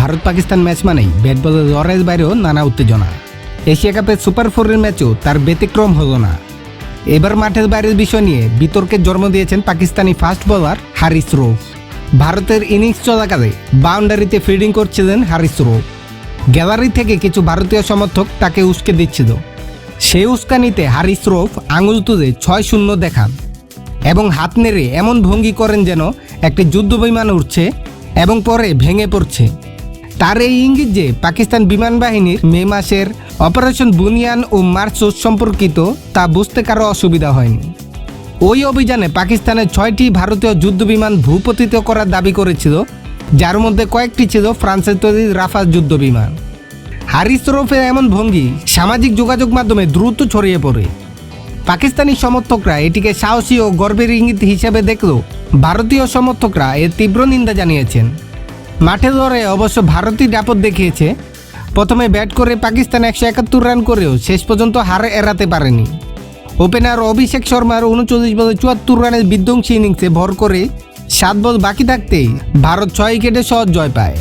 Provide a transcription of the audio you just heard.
Bharat Pakistan match মানেই bat বলের লড়াইয়ের বাইরেও নানা উত্তেজনা। এশিয়া কাপের সুপার ফোরের ম্যাচও তার ব্যতিক্রম হলো না। এবার মাঠের বাইরের বিষয় নিয়ে বিতর্কের জন্ম দিয়েছেন পাকিস্তানি ফাস্ট বোলার হারিস রৌফ। ভারতের ইনিংস চলাকালে বাউন্ডারিতে ফিল্ডিং করছিলেন হারিস রৌফ। গ্যালারি থেকে কিছু ভারতীয় সমর্থক তাকে উস্কে দিচ্ছিল। সেই উস্কানিতে হারিস রৌফ আঙুল তুলে ছয় শূন্য দেখান। এবং হাত নেড়ে এমন ভঙ্গি করেন যেন একটি যুদ্ধ বিমান উঠছে এবং পরে ভেঙে পড়ছে। তার এই ইঙ্গিত যে পাকিস্তান বিমান বাহিনীর মে মাসের অপারেশন বুনিয়ান ও মার্চোস সম্পর্কিত তা বুঝতে কারও অসুবিধা হয়নি। ওই অভিযানে পাকিস্তানের ছয়টি ভারতীয় যুদ্ধ বিমান ভূপতিত করার দাবি করেছিল, যার মধ্যে কয়েকটি ছিল ফ্রান্সের তৈরি রাফাল যুদ্ধ বিমান। হারিস রফের এমন ভঙ্গি সামাজিক যোগাযোগ মাধ্যমে দ্রুত ছড়িয়ে পড়ে। পাকিস্তানি সমর্থকরা এটিকে সাহসী ও গর্বের ইঙ্গিত হিসেবে দেখলেও ভারতীয় সমর্থকরা এর তীব্র নিন্দা জানিয়েছেন। মাঠে ধরে অবশ্য ভারতই দাপট দেখিয়েছে। প্রথমে ব্যাট করে পাকিস্তান একশো একাত্তর রান করেও শেষ পর্যন্ত হারে এড়াতে পারেনি। ওপেনার অভিষেক শর্মার উনচল্লিশ বলে চুয়াত্তর রানের বিধ্বংসী ইনিংসে ভর করে সাত বল বাকি থাকতেই ভারত ছয় উইকেটে সহজ জয় পায়।